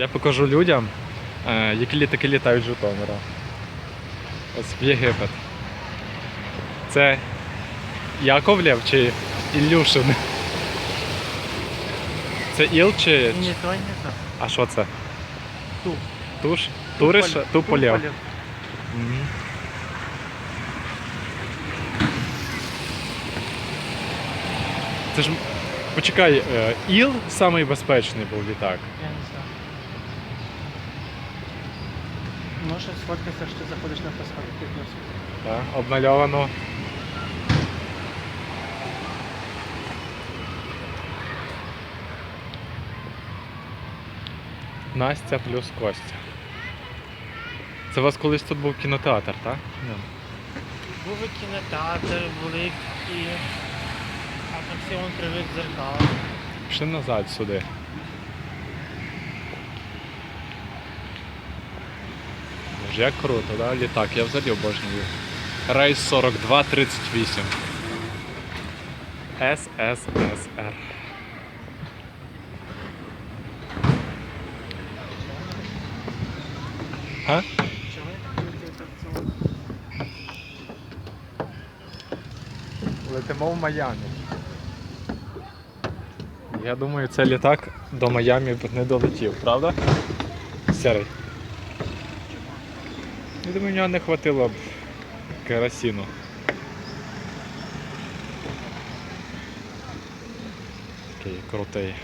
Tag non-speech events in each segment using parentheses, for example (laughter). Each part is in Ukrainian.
Я покажу людям, е, які літаки літають з Житомира. Ось в Єгипет. Це Яковлєв чи Ілюшин? Це Іл чи. Ні, то не так. А що це? Ту. Туш? Туриш? Туполєв. Туполєв. Мгм. Це ж. Почекай, е, Іл самий безпечний був літак. Я не знаю. Можеш сфоткатися, що ти заходиш на відносин. Так, обмальовано. Настя плюс Костя. Це у вас колись тут був кінотеатр, так? Ні. Був і кінотеатр, були і атракціон привик дзеркал. Пішли назад сюди. Як круто, да? Літак, я взагалі обожнюю. Рейс 4238. СССР. А? Летимо в Майамі. Я думаю, цей літак до Майамі б не долетів, правда? Серий. Я думаю, в нього не хватило б керосину. Такий крутий.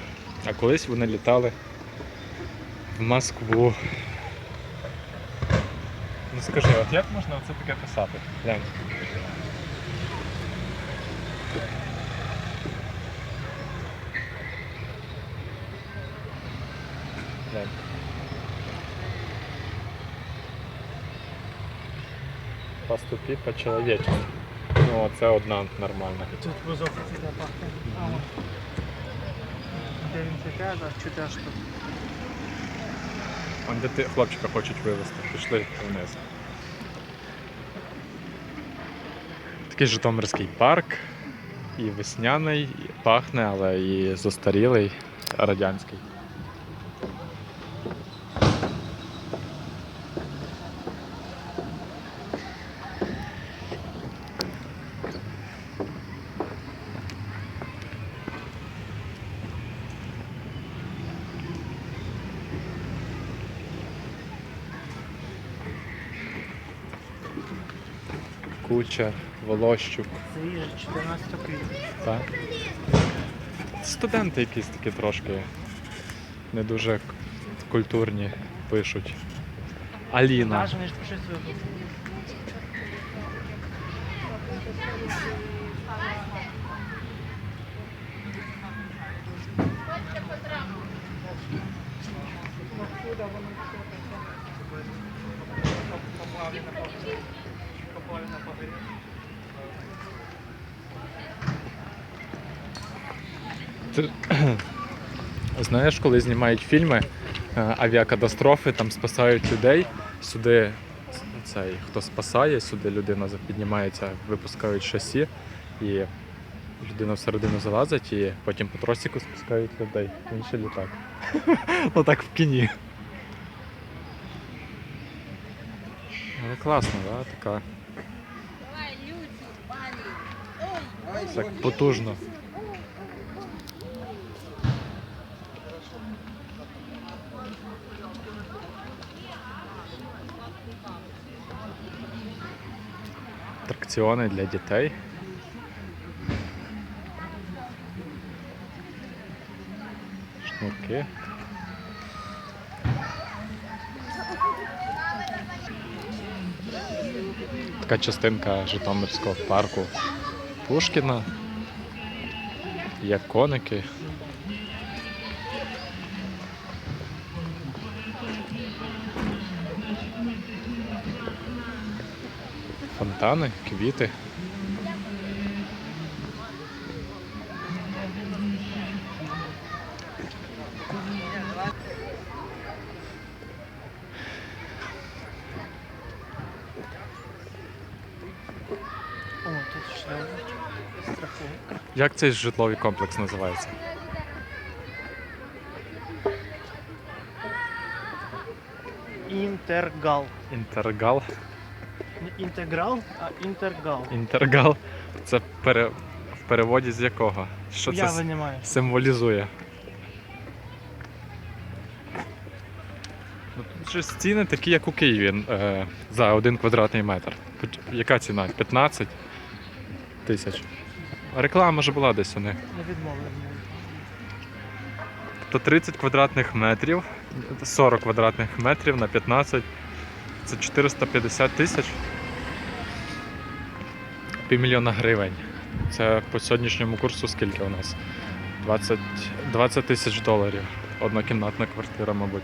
А колись вони літали в Москву. Ну скажи, от як можна це таке писати? Глянь. Поступи по-человечески. Ну, це одна нормальна. Тут вузок іде пахне. Де він а чути аж тут. Он де ти хлопчика хочуть вивезти. Пішли вниз. Такий Житомирський парк. І весняний, і пахне, але і застарілий, радянський. Куча, Волощук. Свіже, 14 квітня. Так. Студенти якісь такі трошки не дуже культурні пишуть. Аліна. Навіть вони Ти (clears throat) знаєш, коли знімають фільми е, авіакатастрофи, там спасають людей. Сюди цей, хто спасає, сюди людина піднімається, випускають шасі, і людина всередину залазить, і потім по тросику спускають людей. Інший літак. (laughs) Ну так в кіні. Але класно, да? така. Так потужно. Атракціони для дітей. Шнурки. Така частинка Житомирського парку Пушкіна. як коники. Фонтани, квіти. Як цей житловий комплекс називається? Інтергал. Інтергал. Не інтеграл, а інтергал. Інтергал. Це пере... в переводі з якого? Що це Я с- немає. символізує? Ну, тут же стіни такі, як у Києві е, за один квадратний метр. Тут яка ціна? 15 тисяч. Реклама ж була десь у них. Не відмовив. То 30 квадратних метрів, 40 квадратних метрів на 15 це 450 тисяч. Півмільйона гривень. Це по сьогоднішньому курсу скільки у нас? 20, 20 тисяч доларів. Однокімнатна квартира, мабуть.